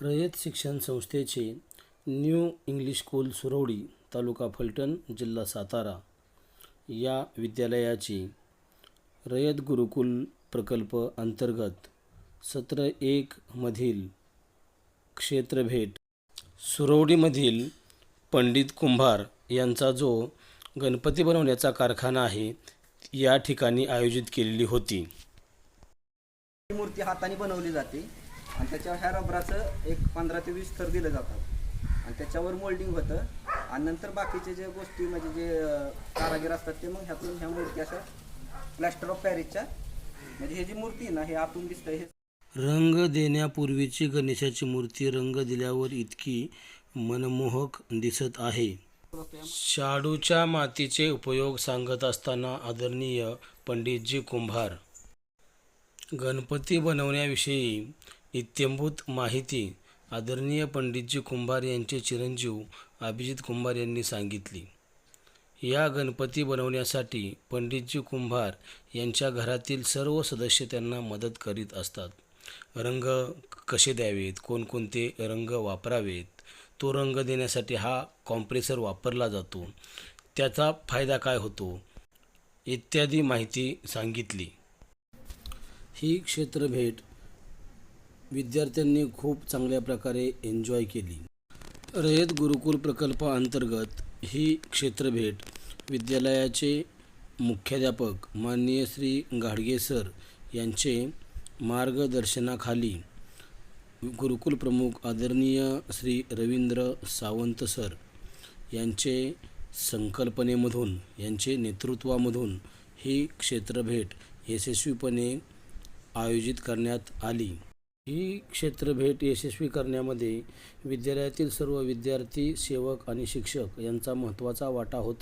रयत शिक्षण संस्थेचे new English school Surawadi taluka Phaltan जिल्हा सातारा. या विद्यालयाची रयत गुरुकुल प्रकल्प अंतर्गत सत्र एक मधील क्षेत्रभेट सुरवडीमधील पंडित कुंभार यांचा जो गणपती बनवण्याचा कारखाना आहे या ठिकाणी आयोजित केलेली होती. ही मूर्ती हाताने बनवली जाते. आणि त्याच्यावर ह्या रबराचं एक पंधरा ते वीस थर दिलं जातात. आणि त्याच्यावर मोल्डिंग होतं. आणि नंतर बाकीचे जे गोष्टी म्हणजे जे कारागीर असतात ते मग ह्यातून ह्या मूर्ती अशा प्लॅस्टर ऑफ पॅरिसच्या म्हणजे हे जी मूर्ती आहे ना हे आतून दिसतं हे रंग देण्यापूर्वीची गणेशाची मूर्ती रंग दिल्यावर इतकी मनमोहक दिसत आहे. शाडूच्या मातीचे उपयोग सांगत असताना आदरणीय पंडितजी कुंभार. गणपती बनवण्याविषयी इत्यंभूत माहिती आदरणीय पंडितजी कुंभार यांचे चिरंजीव अभिजित कुंभार यांनी सांगितली. या गणपती बनवण्यासाठी पंडितजी कुंभार यांच्या घरातील सर्व सदस्य त्यांना मदत करीत असतात. रंग कसे द्यावेत? कोणकोणते रंग वापरावेत? तो रंग देण्यासाठी हा कॉम्प्रेसर वापरला जातो. त्याचा फायदा काय होतो? इत्यादी माहिती सांगितली. ही क्षेत्रभेट विद्यार्थ्यांनी खूप चांगल्या प्रकारे एन्जॉय केली. रयत गुरुकुल प्रकल्पाअंतर्गत ही क्षेत्रभेट विद्यालयाचे मुख्याध्यापक माननीय श्री गाडगे सर यांचे मार्गदर्शनाखाली गुरुकुल प्रमुख आदरणीय श्री रवींद्र सावंत सर यांचे संकल्पनेमधून यांचे नेतृत्वामधून ही क्षेत्रभेट यशस्वीपणे आयोजित करण्यात आली. ही क्षेत्रभेट यशस्वी करण्यामध्ये विद्यालयातील सर्व विद्यार्थी सेवक आणि शिक्षक यांचा महत्त्वाचा वाटा होता.